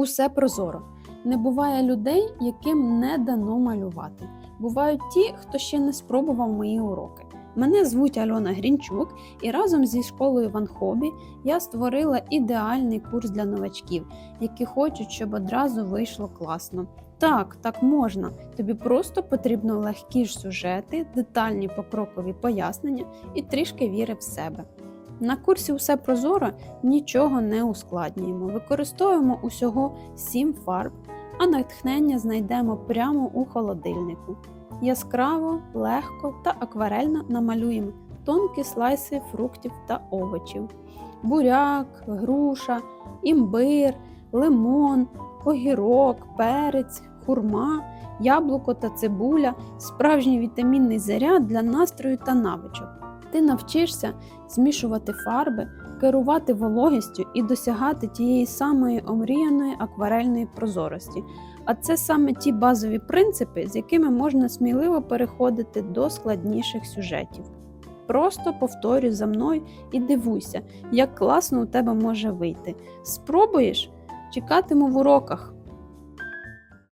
Усе прозоро. Не буває людей, яким не дано малювати. Бувають ті, хто ще не спробував мої уроки. Мене звуть Альона Грінчук, і разом зі школою Ван Хобі я створила ідеальний курс для новачків, які хочуть, щоб одразу вийшло класно. Так, так можна. Тобі просто потрібно легкі ж сюжети, детальні покрокові пояснення і трішки віри в себе. На курсі Усе прозоро нічого не ускладнюємо. Використовуємо усього 7 фарб, а натхнення знайдемо прямо у холодильнику. Яскраво, легко та акварельно намалюємо тонкі слайси фруктів та овочів: буряк, груша, імбир, лимон, огірок, перець, хурма, яблуко та цибуля, справжній вітамінний заряд для настрою та навичок. Ти навчишся змішувати фарби, керувати вологістю і досягати тієї самої омріяної акварельної прозорості. А це саме ті базові принципи, з якими можна сміливо переходити до складніших сюжетів. Просто повторюй за мною і дивуйся, як класно у тебе може вийти. Спробуєш? Чекатиму в уроках.